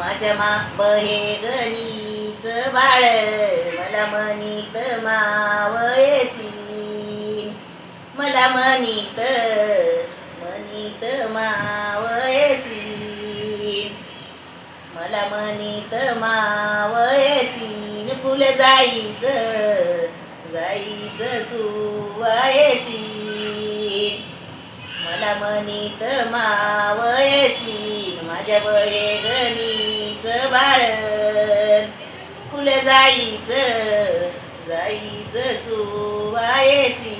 माझ्या मा बहे गणीच बाळ मला म्हणीत मावयसी. मला म्हणीत म्हणीत मावयसी. मला म्हणीत मावयसीन फुल जाईच जाईच सुवायसी. मला म्हणीत मावयसी. माझ्या बळे गणीच बाळ फुल जाईच जाईच सुवायसी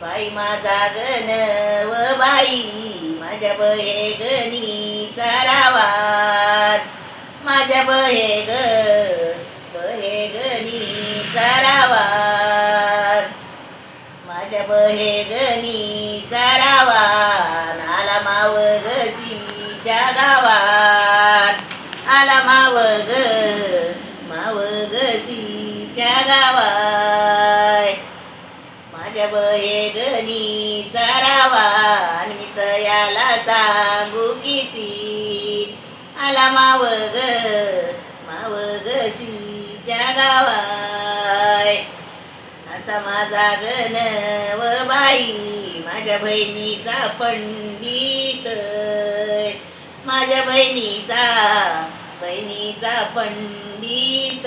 बाई माझा गण व बाई माझ्या बहे गणीचा रावान. माझ्या बहे ग बहे गणीचा रावान. माझ्या बहे गणीचा रावान. आला माव गावात आला माव ग माव माझ्या बहे गणीचा रावा आणि मी सयाला सांगू किती. आला माव ग माव गशीच्या असा माझा व बाई माझ्या बहिणीचा पंडित. माझ्या बहिणीचा बहिणीचा पंडित.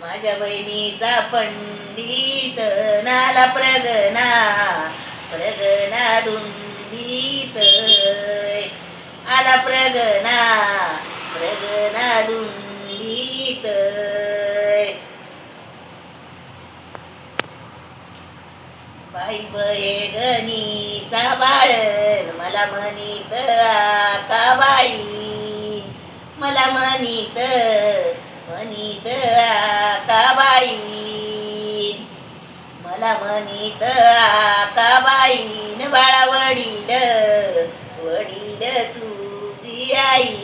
माझ्या बहिणीचा पंडित नाला प्रगना प्रगना दुंडित आला प्रगना बाई बहे गणीचा बाळ मला म्हणित का बाई. मला म्हणीत म्हणित का बाई. मला म्हणित का बाईन बाळा वडील वडील तुझी आई.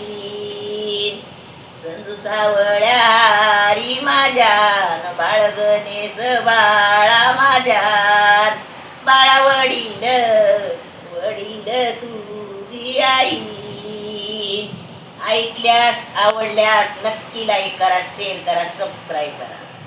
संजू सावळ्यारी माझ्या बाळ गणेश बाळा माझ्या. वडील वडील तुझी आई ऐकल्यास आवडल्यास नक्की लाईक करा शेअर करा सबस्क्राईब करा